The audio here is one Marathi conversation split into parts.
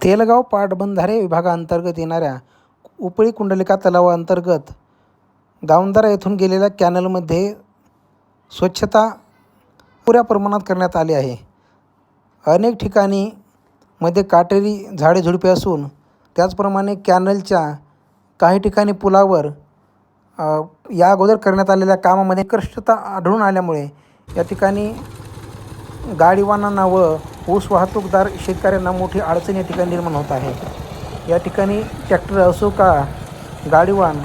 तेलगाव पाटबंधारे विभागाअंतर्गत येणाऱ्या उपळी कुंडलिका तलावाअंतर्गत गावंदारा येथून गेलेल्या कॅनलमध्ये स्वच्छता पुऱ्या प्रमाणात करण्यात आली आहे. अनेक ठिकाणी मध्ये काटेरी झाडे झुडपे असून त्याचप्रमाणे कॅनलच्या काही ठिकाणी पुलावर या अगोदर करण्यात आलेल्या कामामध्ये निकृष्टता आढळून आल्यामुळे या ठिकाणी गाडीवानांना व ऊस वाहतूकदार शेतकऱ्यांना मोठी अडचण या ठिकाणी निर्माण होत आहे. या ठिकाणी ट्रॅक्टर असो का गाडीवान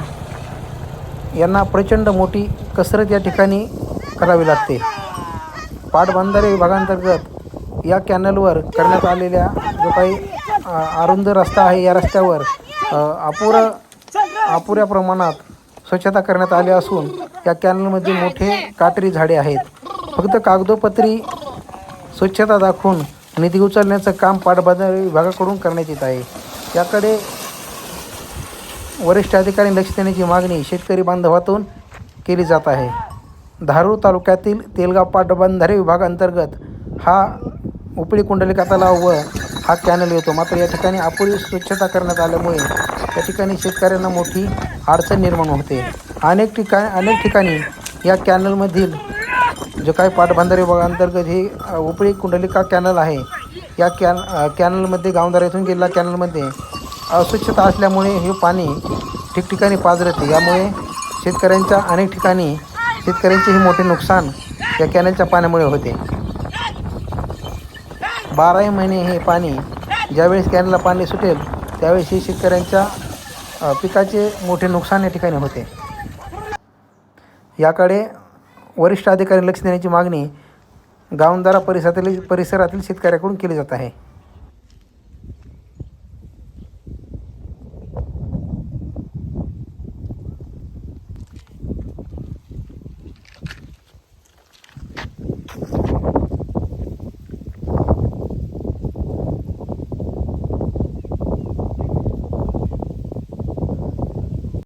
यांना प्रचंड मोठी कसरत या ठिकाणी करावी लागते. पाटबंधारे विभागांतर्गत या कॅनलवर करण्यात आलेल्या जो काही अरुंद रस्ता आहे या रस्त्यावर अपुर अपुऱ्या प्रमाणात स्वच्छता करण्यात आली असून या कॅनलमध्ये मोठे काटेरी झाडे आहेत. फक्त कागदोपत्री स्वच्छता दाखवून निधी उचलण्याचं काम पाटबंधारे विभागाकडून करण्यात येत आहे. याकडे वरिष्ठ अधिकारी लक्ष देण्याची मागणी शेतकरी बांधवातून केली जात आहे. धारूर तालुक्यातील तेलगाव पाटबंधारे विभागांतर्गत हा उपळी कुंडलिका तलाव व हा कॅनल येतो. मात्र या ठिकाणी अपुरी स्वच्छता करण्यात आल्यामुळे या ठिकाणी शेतकऱ्यांना मोठी अडचण निर्माण होते. अनेक ठिकाणी अनेक ठिकाणी या कॅनलमधील जो काही पाटबंधारे विभागांतर्गत हे उपळी कुंडलिका कॅनल आहे. या कॅन कॅनलमध्ये गावंधारा येथून गेलेला कॅनलमध्ये अस्वच्छता असल्यामुळे हे पाणी ठिकठिकाणी पाजरते. यामुळे शेतकऱ्यांच्या अनेक ठिकाणी शेतकऱ्यांचेही मोठे नुकसान या कॅनलच्या पाण्यामुळे होते. बाराही महिने हे पाणी ज्यावेळेस कॅनलला पाणी सुटेल त्यावेळेस हे शेतकऱ्यांच्या पिकाचे मोठे नुकसान या ठिकाणी होते. याकडे वरिष्ठ अधिकारी लक्ष देण्याची मागणी गावंदारा परिसरातील परिसरातील शेतकऱ्याकडून केली जात आहे.